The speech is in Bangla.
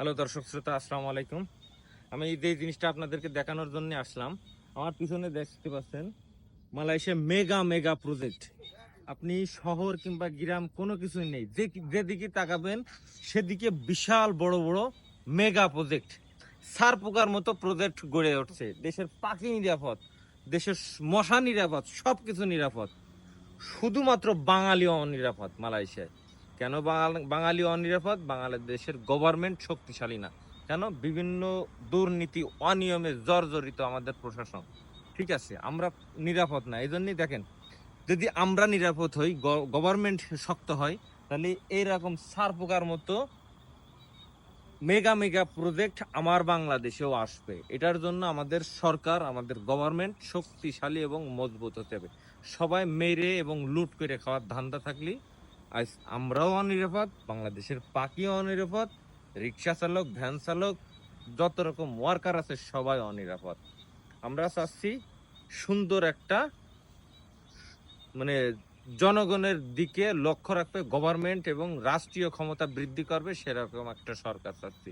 হ্যালো দর্শক শ্রোতা, আসসালামু আলাইকুম। আমি এই যে জিনিসটা আপনাদেরকে দেখানোর জন্য আসলাম, আমার পিছনে দেখতে পাচ্ছেন মালয়েশিয়া মেগা মেগা প্রজেক্ট। আপনি শহর কিংবা গ্রাম কোনো কিছুই নেই, যে যেদিকে তাকাবেন, সেদিকে বিশাল বড় বড় মেগা প্রজেক্ট। সার পোকার মতো প্রজেক্ট গড়ে উঠছে। দেশের পাখি নিরাপদ, দেশের মশা নিরাপদ সব কিছু নিরাপদ। শুধুমাত্র বাঙালি অনিরাপদ মালয়েশিয়ায়। কেন বাঙাল- অনিরাপদ? বাংলাদেশের গভর্নমেন্ট শক্তিশালী না। কেন? বিভিন্ন দুর্নীতি, অনিয়মে জর্জরিত আমাদের প্রশাসন। ঠিক আছে, আমরা নিরাপদ না। এই জন্যই দেখেন, যদি আমরা নিরাপদ হই গভর্নমেন্ট শক্ত হয়, তাহলে এইরকম সার পোকার মতো মেগা মেগা প্রজেক্ট আমার বাংলাদেশেও আসবে। এটার জন্য আমাদের সরকার, আমাদের গভর্নমেন্ট শক্তিশালী এবং মজবুত হতে হবে। সবাই মেরে এবং লুট করে খাওয়ার ধান্দা থাকলে আজ আমরাও অনিরাপদ, বাংলাদেশের পাখিও অনিরাপদ, রিক্সা চালক, ভ্যান চালক, যত রকম ওয়ার্কার আছে, সবাই অনিরাপদ। আমরা চাচ্ছি সুন্দর একটা মানে জনগণের দিকে লক্ষ্য রাখবে গভর্নমেন্ট এবং রাষ্ট্রীয় ক্ষমতা বৃদ্ধি করবে, সেরকম একটা সরকার চাচ্ছি।